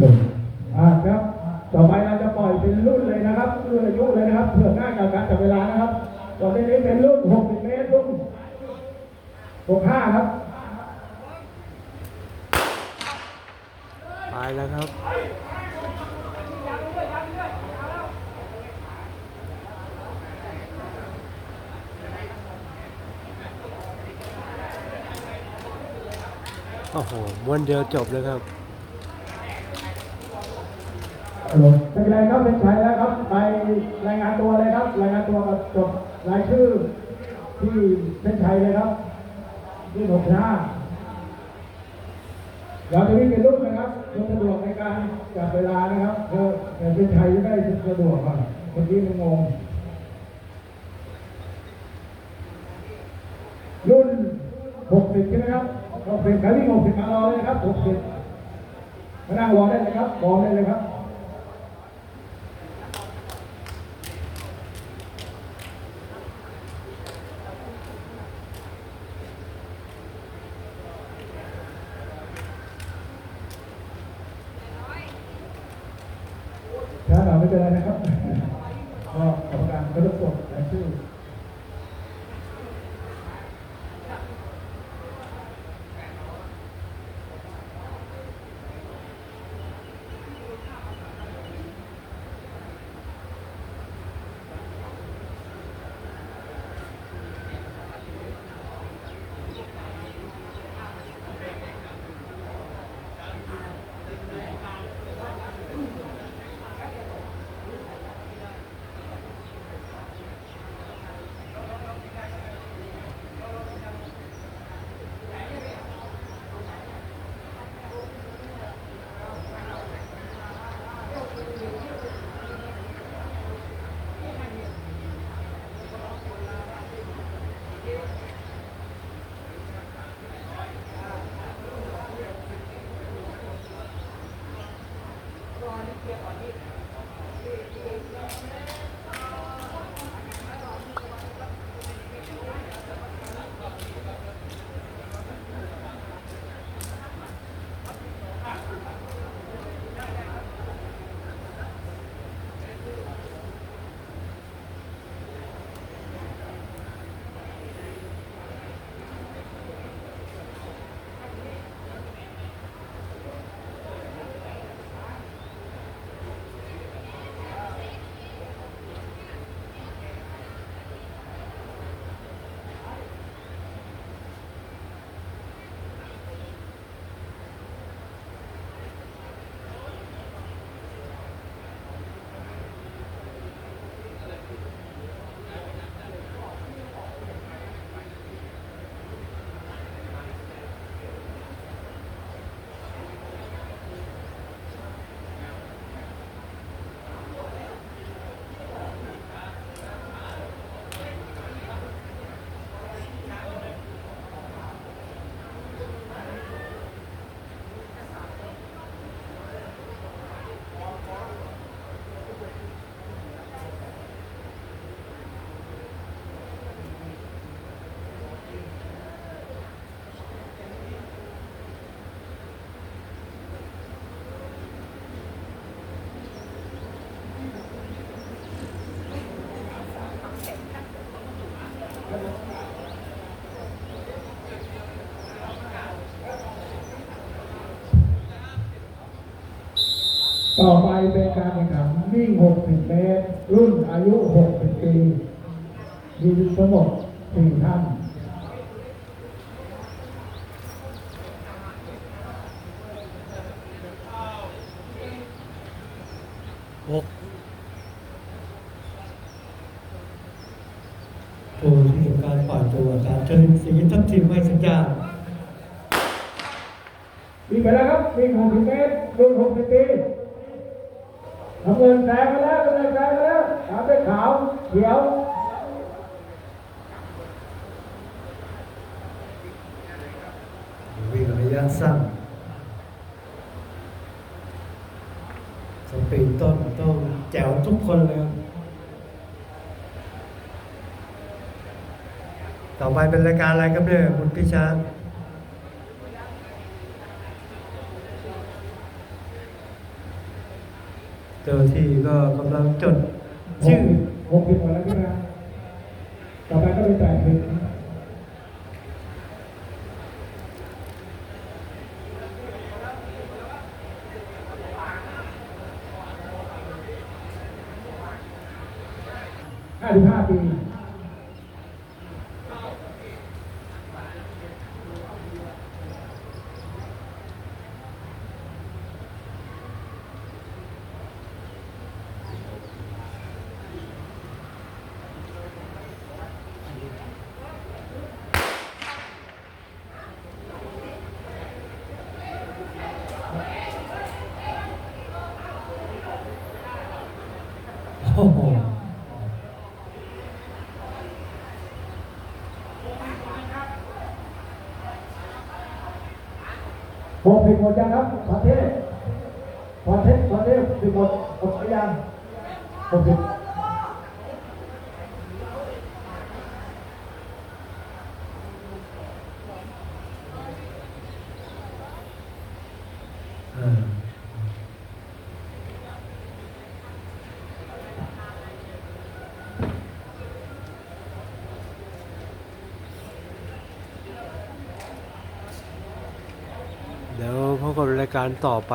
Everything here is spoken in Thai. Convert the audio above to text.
อ่าครับต่อไปเราจะปล่อยเป็นรุ่นเลยนะครับรุ่นอายุเลยนะครับเพื่อง่ายกับการจับเวลานะครับต่อไปนี้เป็นรุ่น60เมตรรุ่น65ครับไปแล้วครับโอ้โหม้วนเดียวจบเลยครับ ไม่เป็นไรครับเป็นชัยแล้วครับ ไปรายงานตัวเลยครับ รายงานตัวกับจดรายชื่อที่เป็นชัยเลยครับที่หกห้าเราจะวิ่งเป็นรุ่นนะครับเพื่อสะดวกในการจับเวลานะครับเพื่อเป็นชัยจะได้สะดวกก่อนเมื่อกี้มันงงรุ่น60ใช่ไหมครับ60ใครวิ่ง60มารอเลยนะครับ60มานั่งรอได้เลยครับบอได้เลยครับ ช้าหน่อยไม่เป็นไรนะครับ ก็กรรมการก็ต้องกดรายชื่อ अधिक ต่อไปเป็นการแข่งขันวิ่ง 60 เมตร รุ่นอายุ 60 ปีมีทั้งหมด4ท่านหกผู้ที่ทำการปล่อยตัวการเชิญสีทัพทีมให้สัญญาณวิ่งไปแล้วครับวิ่ง60เมตรรุ่น60ปี น้ำเงินแซงมาแล้วน้ำเงินแซงมาแล้วตามด้วยขาวเขียววิ่งระยะสั้นสปีดต้นต้องแจ๋วทุกคนเลยต่อไปเป็นรายการอะไรครับเนี่ยคุณพิชาเจ้าหน้าที่ก็กำลังจดชื่อผมผิดหมดแล้วใช่ไหมต่อไปก็ไป็นแปดสิบห้าสิบห้าปี โอ้โหหกสิบหมดยังครับประเทศประเทศประเทศสิบหมดหมดยังหกสิบอ่า เดี๋ยวพบกับรายการต่อไป